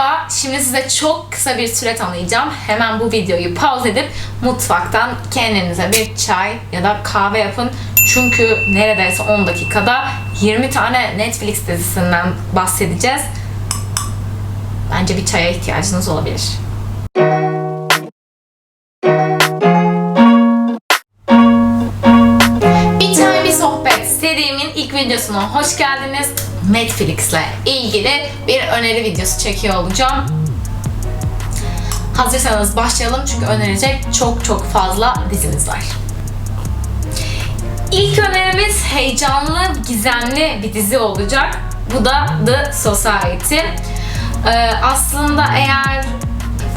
Merhaba, şimdi size çok kısa bir süre tanıyacağım. Hemen bu videoyu pause edip mutfaktan kendinize bir çay ya da kahve yapın. Çünkü neredeyse 10 dakikada 20 tane Netflix dizisinden bahsedeceğiz. Bence bir çaya ihtiyacınız olabilir. Videosuna hoş geldiniz. Netflix'le ilgili bir öneri videosu çekiyor olacağım. Hazırsanız başlayalım çünkü önerecek çok çok fazla dizimiz var. İlk önerimiz heyecanlı, gizemli bir dizi olacak. Bu da The Society. Ee, aslında eğer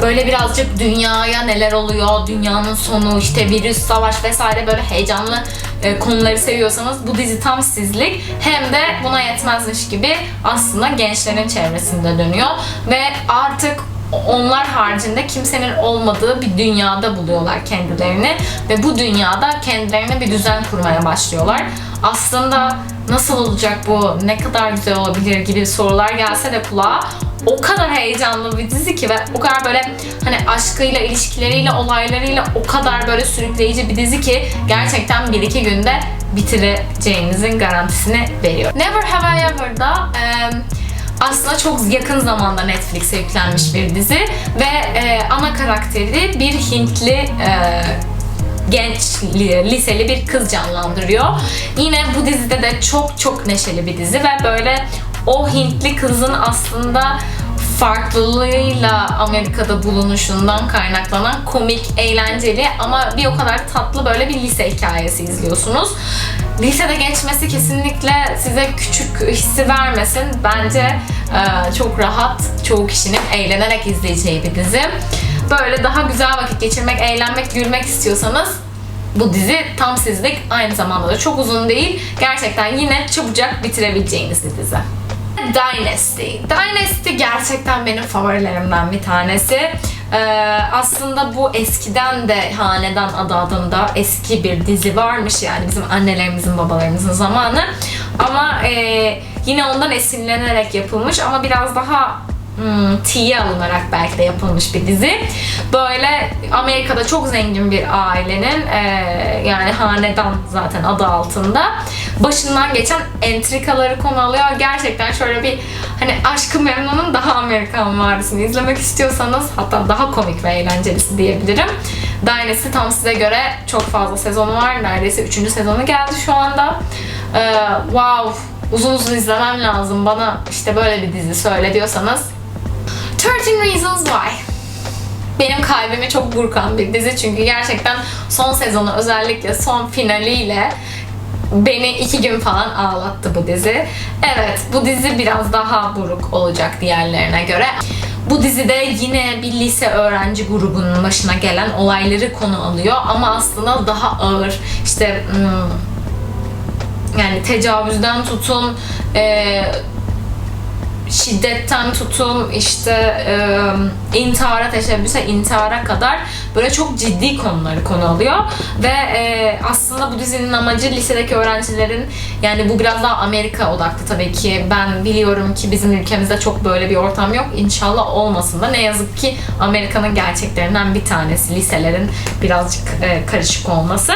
böyle birazcık dünyaya neler oluyor, dünyanın sonu, işte virüs, savaş vesaire böyle heyecanlı e, konuları seviyorsanız bu dizi tam sizlik. Hem de buna yetmezmiş gibi aslında gençlerin çevresinde dönüyor ve artık onlar haricinde kimsenin olmadığı bir dünyada buluyorlar kendilerini ve bu dünyada kendilerine bir düzen kurmaya başlıyorlar. Aslında nasıl olacak bu, ne kadar güzel olabilir gibi sorular gelse de kulağa o kadar heyecanlı bir dizi ki ve o kadar böyle hani aşkıyla, ilişkileriyle, olaylarıyla o kadar böyle sürükleyici bir dizi ki gerçekten bir iki günde bitireceğinizin garantisini veriyor. Never Have I Ever'da em, aslında çok yakın zamanda Netflix'e yüklenmiş bir dizi ve e, ana karakteri bir Hintli e, genç li- liseli bir kız canlandırıyor. Yine bu dizide de çok çok neşeli bir dizi ve böyle o Hintli kızın aslında farklılığıyla Amerika'da bulunuşundan kaynaklanan komik, eğlenceli ama bir o kadar tatlı böyle bir lise hikayesi izliyorsunuz. Lisede geçmesi kesinlikle size küçük hissi vermesin. Bence e, çok rahat, çoğu kişinin eğlenerek izleyeceği bir dizi. Böyle daha güzel vakit geçirmek, eğlenmek, gülmek istiyorsanız bu dizi tam sizlik. Aynı zamanda da çok uzun değil. Gerçekten yine çabucak bitirebileceğiniz bir dizi. Dynasty. Dynasty gerçekten benim favorilerimden bir tanesi. Ee, aslında bu eskiden de Hanedan adı adında eski bir dizi varmış yani bizim annelerimizin babalarımızın zamanı. Ama e, yine ondan esinlenerek yapılmış ama biraz daha hmm, tiye alınarak belki de yapılmış bir dizi. Böyle Amerika'da çok zengin bir ailenin e, yani hanedan zaten adı altında başından geçen entrikaları konu alıyor. Gerçekten şöyle bir hani Aşkı Memnun'un daha Amerikan varisini izlemek istiyorsanız hatta daha komik ve eğlencelisi diyebilirim. Dynasty tam size göre çok fazla sezonu var. Neredeyse 3. sezonu geldi şu anda. Ee, wow uzun uzun izlemem lazım bana işte böyle bir dizi söyle diyorsanız 13 Reasons Why benim kalbimi çok burkan bir dizi çünkü gerçekten son sezonu özellikle son finaliyle beni iki gün falan ağlattı bu dizi. Evet bu dizi biraz daha buruk olacak diğerlerine göre. Bu dizide yine bir lise öğrenci grubunun başına gelen olayları konu alıyor ama aslında daha ağır işte hmm, yani tecavüzden tutun e, şiddetten tutun işte e, intihara teşebbüse intihara kadar böyle çok ciddi konuları konu alıyor. Ve e, aslında bu dizinin amacı lisedeki öğrencilerin yani bu biraz daha Amerika odaklı tabii ki. Ben biliyorum ki bizim ülkemizde çok böyle bir ortam yok. İnşallah olmasın da. Ne yazık ki Amerika'nın gerçeklerinden bir tanesi liselerin birazcık e, karışık olması.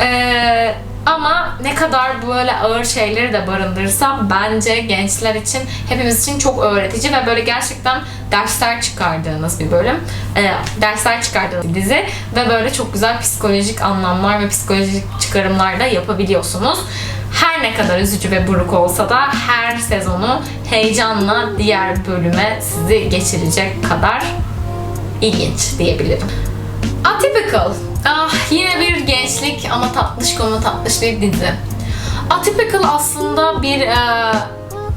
Eee ama ne kadar böyle ağır şeyleri de barındırsa bence gençler için, hepimiz için çok öğretici ve böyle gerçekten dersler çıkardığınız bir bölüm. E, dersler çıkardığınız bir dizi ve böyle çok güzel psikolojik anlamlar ve psikolojik çıkarımlar da yapabiliyorsunuz. Her ne kadar üzücü ve buruk olsa da her sezonu heyecanla diğer bölüme sizi geçirecek kadar ilginç diyebilirim. Atypical. Ah, yine bir gençlik ama tatlış konu tatlış bir dizi. Atypical aslında bir e,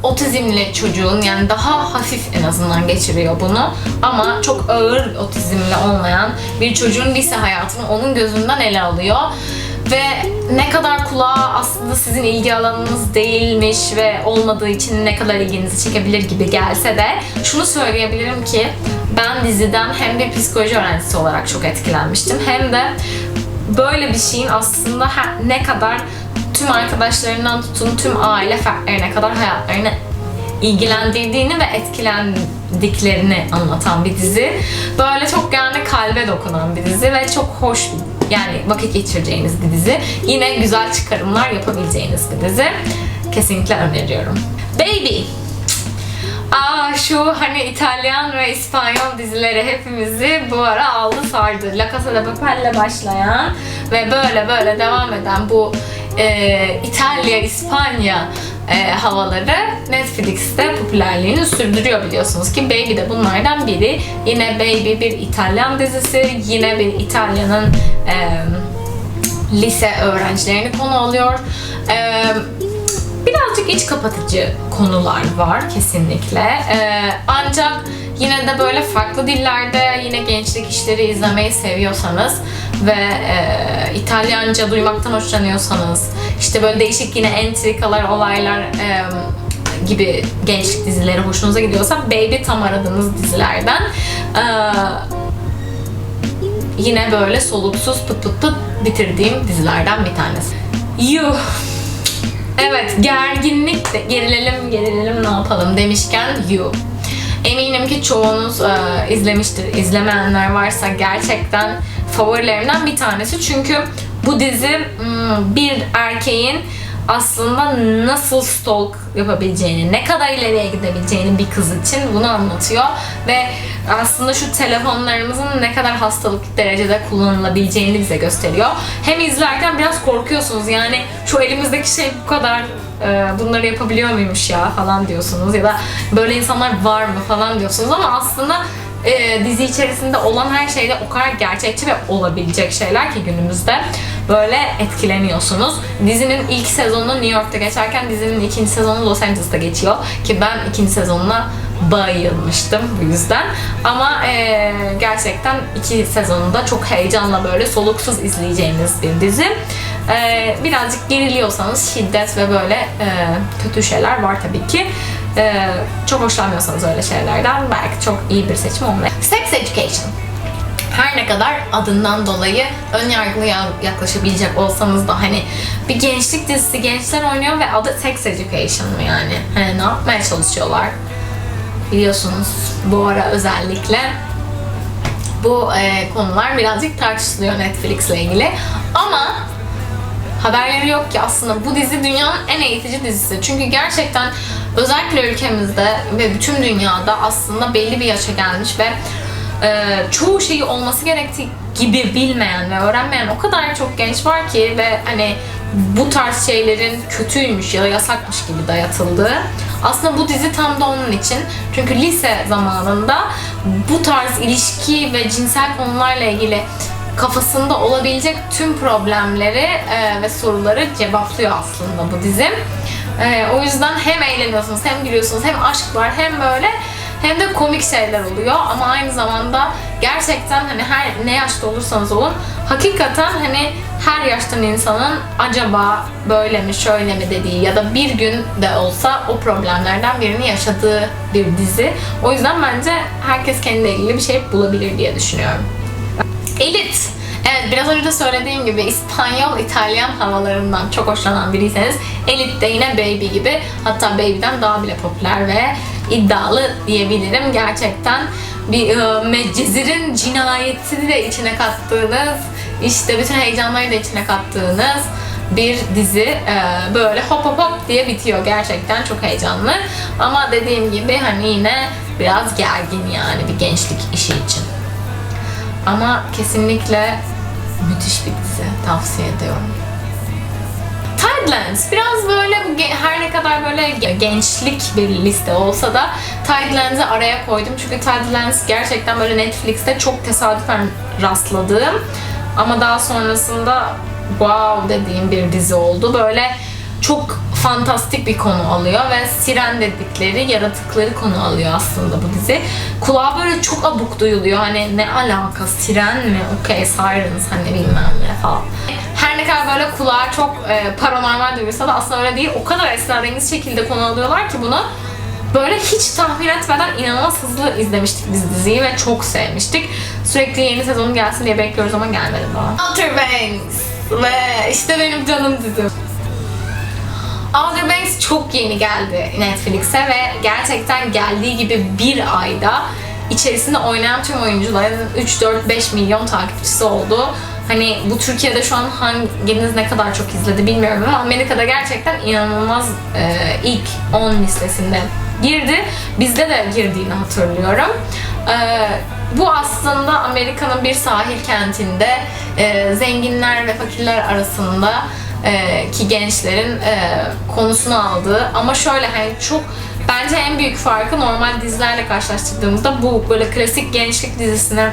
otizmli çocuğun yani daha hafif en azından geçiriyor bunu ama çok ağır otizmli olmayan bir çocuğun lise hayatını onun gözünden ele alıyor ve ne kadar kulağa aslında sizin ilgi alanınız değilmiş ve olmadığı için ne kadar ilginizi çekebilir gibi gelse de şunu söyleyebilirim ki ben diziden hem bir psikoloji öğrencisi olarak çok etkilenmiştim hem de böyle bir şeyin aslında ne kadar tüm arkadaşlarından tutun tüm aile fertlerine kadar hayatlarını ilgilendirdiğini ve etkilendiklerini anlatan bir dizi. Böyle çok yani kalbe dokunan bir dizi ve çok hoş yani vakit geçireceğiniz bir dizi. Yine güzel çıkarımlar yapabileceğiniz bir dizi. Kesinlikle öneriyorum. Baby Aa şu hani İtalyan ve İspanyol dizileri hepimizi bu ara aldı sardı. La Casa de Papel'le başlayan ve böyle böyle devam eden bu e, İtalya, İspanya e, havaları Netflix'te popülerliğini sürdürüyor biliyorsunuz ki Baby de bunlardan biri. Yine Baby bir İtalyan dizisi, yine bir İtalya'nın e, lise öğrencilerini konu alıyor. E, birazcık iç kapatıcı konular var kesinlikle. Ee, ancak yine de böyle farklı dillerde yine gençlik işleri izlemeyi seviyorsanız ve e, İtalyanca duymaktan hoşlanıyorsanız işte böyle değişik yine entrikalar, olaylar e, gibi gençlik dizileri hoşunuza gidiyorsa Baby tam aradığınız dizilerden. Ee, yine böyle soluksuz pıt pıt pıt bitirdiğim dizilerden bir tanesi. Yuh! Evet, gerginlik de gerilelim gerilelim ne yapalım demişken You. Eminim ki çoğunuz e, izlemiştir. İzlemeyenler varsa gerçekten favorilerimden bir tanesi. Çünkü bu dizi hmm, bir erkeğin aslında nasıl stalk yapabileceğini, ne kadar ileriye gidebileceğini bir kız için bunu anlatıyor ve aslında şu telefonlarımızın ne kadar hastalıklı derecede kullanılabileceğini bize gösteriyor. Hem izlerken biraz korkuyorsunuz yani şu elimizdeki şey bu kadar e, bunları yapabiliyor muymuş ya falan diyorsunuz ya da böyle insanlar var mı falan diyorsunuz ama aslında e, dizi içerisinde olan her şeyde o kadar gerçekçi ve olabilecek şeyler ki günümüzde böyle etkileniyorsunuz. Dizinin ilk sezonu New York'ta geçerken dizinin ikinci sezonu Los Angeles'ta geçiyor ki ben ikinci sezonuna bayılmıştım bu yüzden. Ama e, gerçekten iki sezonunda çok heyecanla böyle soluksuz izleyeceğiniz bir dizi. E, birazcık geriliyorsanız şiddet ve böyle e, kötü şeyler var tabii ki. E, çok hoşlanmıyorsanız öyle şeylerden belki çok iyi bir seçim olmayı. Sex Education. Her ne kadar adından dolayı ön yargılı ya- yaklaşabilecek olsanız da hani bir gençlik dizisi gençler oynuyor ve adı Sex Education mı yani? Hani ne yapmaya çalışıyorlar? Biliyorsunuz bu ara özellikle bu e, konular birazcık tartışılıyor Netflix ile ilgili. Ama haberleri yok ki aslında bu dizi dünyanın en eğitici dizisi. Çünkü gerçekten özellikle ülkemizde ve bütün dünyada aslında belli bir yaşa gelmiş ve e, çoğu şeyi olması gerektiği gibi bilmeyen ve öğrenmeyen o kadar çok genç var ki ve hani bu tarz şeylerin kötüymüş ya da yasakmış gibi dayatıldığı. Aslında bu dizi tam da onun için. Çünkü lise zamanında bu tarz ilişki ve cinsel konularla ilgili kafasında olabilecek tüm problemleri e, ve soruları cevaplıyor aslında bu dizi. E, o yüzden hem eğleniyorsunuz, hem gülüyorsunuz, hem aşk var, hem böyle hem de komik şeyler oluyor ama aynı zamanda gerçekten hani her ne yaşta olursanız olun hakikaten hani her yaştan insanın acaba böyle mi şöyle mi dediği ya da bir gün de olsa o problemlerden birini yaşadığı bir dizi. O yüzden bence herkes kendine ilgili bir şey bulabilir diye düşünüyorum. Elit. Evet biraz önce de söylediğim gibi İspanyol, İtalyan havalarından çok hoşlanan biriyseniz Elit de yine Baby gibi hatta Baby'den daha bile popüler ve iddialı diyebilirim. Gerçekten bir e, Medcezir'in cinayetini de içine kattığınız, işte bütün heyecanları da içine kattığınız bir dizi E, böyle hop hop hop diye bitiyor gerçekten çok heyecanlı ama dediğim gibi hani yine biraz gergin yani bir gençlik işi için. Ama kesinlikle müthiş bir dizi. Tavsiye ediyorum. Tidelands biraz böyle her ne kadar böyle ge- gençlik bir liste olsa da Tidelands'ı araya koydum. Çünkü Tidelands gerçekten böyle Netflix'te çok tesadüfen rastladığım ama daha sonrasında wow dediğim bir dizi oldu. Böyle çok fantastik bir konu alıyor ve siren dedikleri yaratıkları konu alıyor aslında bu dizi. Kulağa böyle çok abuk duyuluyor. Hani ne alaka siren mi? Okey sirens hani bilmem ne falan. Her ne kadar böyle kulağa çok e, paranormal duyulsa da aslında öyle değil. O kadar esrarengiz şekilde konu alıyorlar ki bunu böyle hiç tahmin etmeden inanılmaz hızlı izlemiştik biz diziyi ve çok sevmiştik. Sürekli yeni sezonu gelsin diye bekliyoruz ama gelmedi daha. Outer Banks ve işte benim canım dizim. Outer Banks çok yeni geldi Netflix'e ve gerçekten geldiği gibi bir ayda içerisinde oynayan tüm oyuncuların 3-4-5 milyon takipçisi oldu. Hani bu Türkiye'de şu an hanginiz ne kadar çok izledi bilmiyorum ama Amerika'da gerçekten inanılmaz e, ilk 10 listesinde girdi. Bizde de girdiğini hatırlıyorum. E, bu aslında Amerika'nın bir sahil kentinde e, zenginler ve fakirler arasında e, ki gençlerin e, konusunu aldığı ama şöyle hani çok bence en büyük farkı normal dizilerle karşılaştırdığımızda bu böyle klasik gençlik dizisine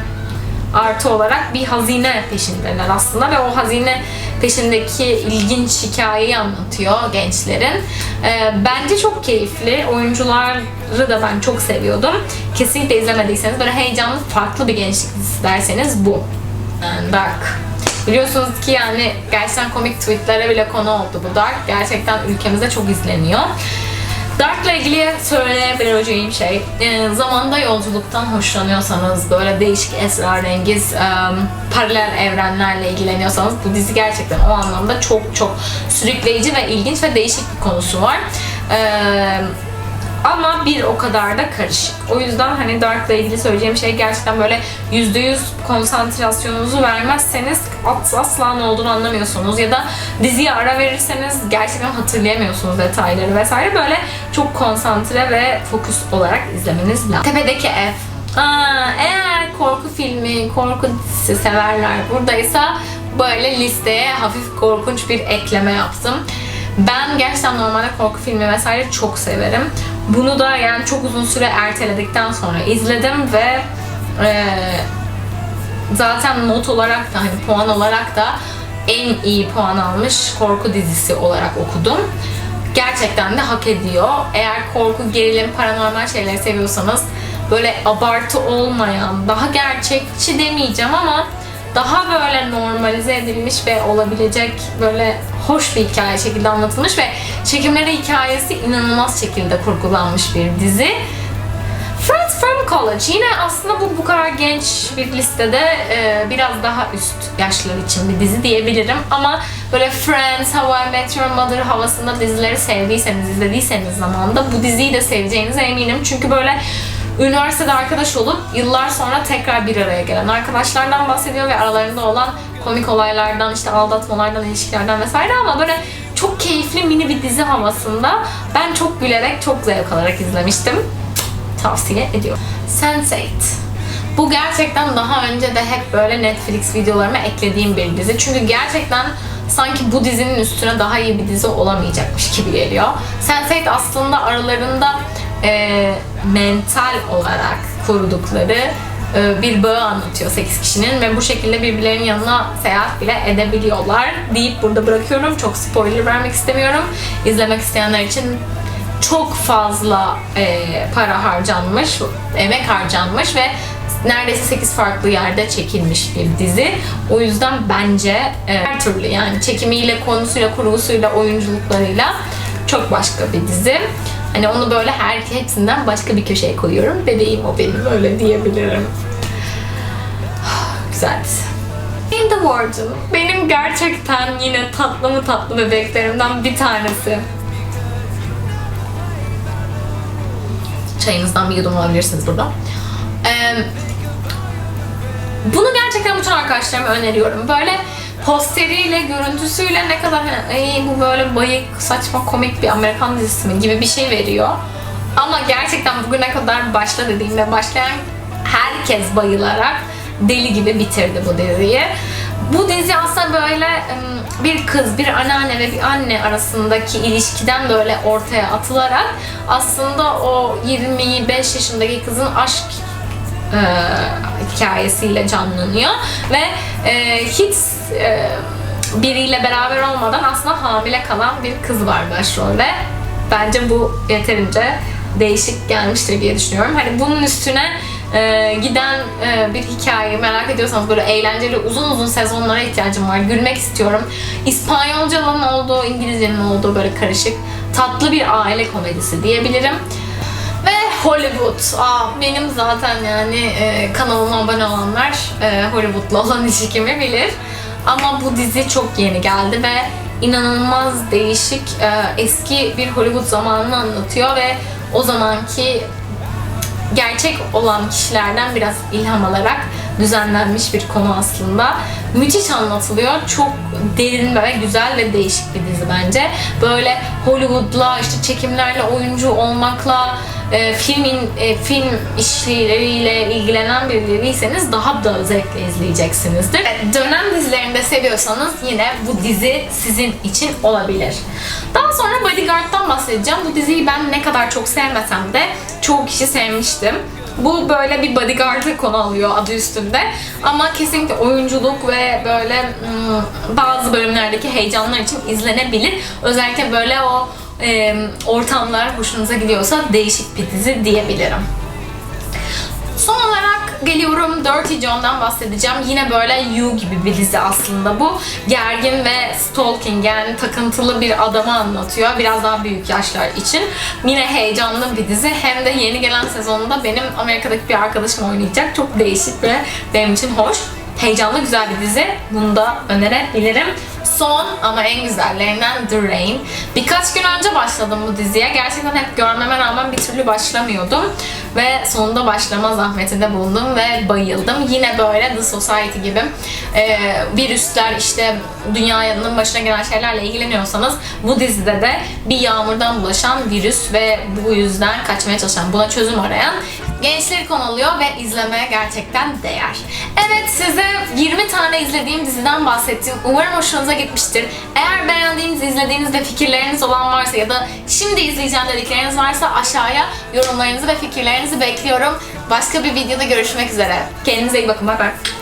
artı olarak bir hazine peşindeler aslında ve o hazine peşindeki ilginç hikayeyi anlatıyor gençlerin. Ee, bence çok keyifli. Oyuncuları da ben çok seviyordum. Kesinlikle izlemediyseniz böyle heyecanlı farklı bir gençlik dizisi derseniz bu. Dark. Biliyorsunuz ki yani gerçekten komik tweetlere bile konu oldu bu Dark. Gerçekten ülkemizde çok izleniyor. Dark'la ilgili söyleyebileceğim şey, e, zamanda yolculuktan hoşlanıyorsanız, böyle değişik esrarengiz, e, paralel evrenlerle ilgileniyorsanız bu dizi gerçekten o anlamda çok çok sürükleyici ve ilginç ve değişik bir konusu var. E, ama bir o kadar da karışık. O yüzden hani Dark'la ilgili söyleyeceğim şey gerçekten böyle %100 konsantrasyonunuzu vermezseniz asla ne olduğunu anlamıyorsunuz ya da diziye ara verirseniz gerçekten hatırlayamıyorsunuz detayları vesaire. Böyle çok konsantre ve fokus olarak izlemeniz lazım. Tepedeki ev. Aa, eğer korku filmi, korku dizisi severler buradaysa böyle listeye hafif korkunç bir ekleme yaptım. Ben gerçekten normalde korku filmi vesaire çok severim. Bunu da yani çok uzun süre erteledikten sonra izledim ve e, zaten not olarak da hani puan olarak da en iyi puan almış korku dizisi olarak okudum. Gerçekten de hak ediyor. Eğer korku, gerilim, paranormal şeyleri seviyorsanız böyle abartı olmayan, daha gerçekçi demeyeceğim ama daha böyle normalize edilmiş ve olabilecek böyle hoş bir hikaye şekilde anlatılmış ve çekimleri hikayesi inanılmaz şekilde kurgulanmış bir dizi. Friends from College. Yine aslında bu bu kadar genç bir listede e, biraz daha üst yaşlar için bir dizi diyebilirim. Ama böyle Friends, How I Met Your Mother havasında dizileri sevdiyseniz, izlediyseniz zamanında bu diziyi de seveceğinize eminim. Çünkü böyle üniversitede arkadaş olup yıllar sonra tekrar bir araya gelen arkadaşlardan bahsediyor ve aralarında olan komik olaylardan, işte aldatmalardan, ilişkilerden vesaire ama böyle çok keyifli mini bir dizi havasında ben çok gülerek, çok zevk alarak izlemiştim. Tavsiye ediyorum. Sense8. Bu gerçekten daha önce de hep böyle Netflix videolarıma eklediğim bir dizi. Çünkü gerçekten sanki bu dizinin üstüne daha iyi bir dizi olamayacakmış gibi geliyor. Sense8 aslında aralarında e, mental olarak kurdukları e, bir bağı anlatıyor 8 kişinin ve bu şekilde birbirlerinin yanına seyahat bile edebiliyorlar deyip burada bırakıyorum. Çok spoiler vermek istemiyorum. İzlemek isteyenler için çok fazla e, para harcanmış, emek harcanmış ve neredeyse 8 farklı yerde çekilmiş bir dizi. O yüzden bence e, her türlü yani çekimiyle, konusuyla, kurgusuyla, oyunculuklarıyla çok başka bir dizi. Hani onu böyle her hepsinden başka bir köşeye koyuyorum. Bebeğim o benim öyle diyebilirim. Güzel. In the Warden. Benim gerçekten yine tatlı mı tatlı bebeklerimden bir tanesi. Çayınızdan bir yudum alabilirsiniz burada. Ee, bunu gerçekten bütün arkadaşlarıma öneriyorum. Böyle posteriyle, görüntüsüyle ne kadar hani, "Ay, bu böyle bayık, saçma, komik bir Amerikan dizisi mi gibi bir şey veriyor. Ama gerçekten bugüne kadar başla dediğimde başlayan herkes bayılarak deli gibi bitirdi bu diziyi. Bu dizi aslında böyle bir kız, bir anneanne ve bir anne arasındaki ilişkiden böyle ortaya atılarak aslında o 25 yaşındaki kızın aşk e, hikayesiyle canlanıyor ve e, hiç e, biriyle beraber olmadan aslında hamile kalan bir kız var başrolde. Bence bu yeterince değişik gelmiştir diye düşünüyorum. Hani bunun üstüne e, giden e, bir hikaye merak ediyorsanız böyle eğlenceli uzun uzun sezonlara ihtiyacım var. Gülmek istiyorum. İspanyolcanın olduğu, İngilizcenin olduğu böyle karışık tatlı bir aile komedisi diyebilirim. Hollywood. Aa, benim zaten yani e, kanalıma abone olanlar e, Hollywood'la olan ilişkimi bilir. Ama bu dizi çok yeni geldi ve inanılmaz değişik e, eski bir Hollywood zamanını anlatıyor ve o zamanki gerçek olan kişilerden biraz ilham alarak düzenlenmiş bir konu aslında. Müthiş anlatılıyor. Çok derin ve güzel ve değişik bir dizi bence. Böyle Hollywood'la, işte çekimlerle, oyuncu olmakla, e, filmin e, film işleriyle ilgilenen biriyseniz daha da zevkle izleyeceksinizdir. Dönem dizilerini de seviyorsanız yine bu dizi sizin için olabilir. Daha sonra Bodyguard'dan bahsedeceğim. Bu diziyi ben ne kadar çok sevmesem de çoğu kişi sevmiştim. Bu böyle bir bodyguard'ı konu alıyor adı üstünde. Ama kesinlikle oyunculuk ve böyle hmm, bazı bölümlerdeki heyecanlar için izlenebilir. Özellikle böyle o e, ortamlar hoşunuza gidiyorsa değişik bir dizi diyebilirim. Son olarak geliyorum Dirty John'dan bahsedeceğim. Yine böyle You gibi bir dizi aslında bu. Gergin ve stalking yani takıntılı bir adamı anlatıyor. Biraz daha büyük yaşlar için. Yine heyecanlı bir dizi. Hem de yeni gelen sezonunda benim Amerika'daki bir arkadaşım oynayacak. Çok değişik ve benim için hoş. Heyecanlı güzel bir dizi. Bunu da önerebilirim. Son ama en güzellerinden The Rain. Birkaç gün önce başladım bu diziye. Gerçekten hep görmeme rağmen bir türlü başlamıyordum. Ve sonunda başlama zahmetinde bulundum ve bayıldım. Yine böyle The Society gibi e, virüsler işte dünyanın başına gelen şeylerle ilgileniyorsanız bu dizide de bir yağmurdan bulaşan virüs ve bu yüzden kaçmaya çalışan, buna çözüm arayan gençleri konu alıyor ve izlemeye gerçekten değer. Evet size 20 tane izlediğim diziden bahsettim. Umarım hoşunuza gitmiştir. Eğer beğendiğiniz, izlediğiniz ve fikirleriniz olan varsa ya da şimdi izleyeceğim dedikleriniz varsa aşağıya yorumlarınızı ve fikirlerinizi bekliyorum. Başka bir videoda görüşmek üzere. Kendinize iyi bakın. Bye bye.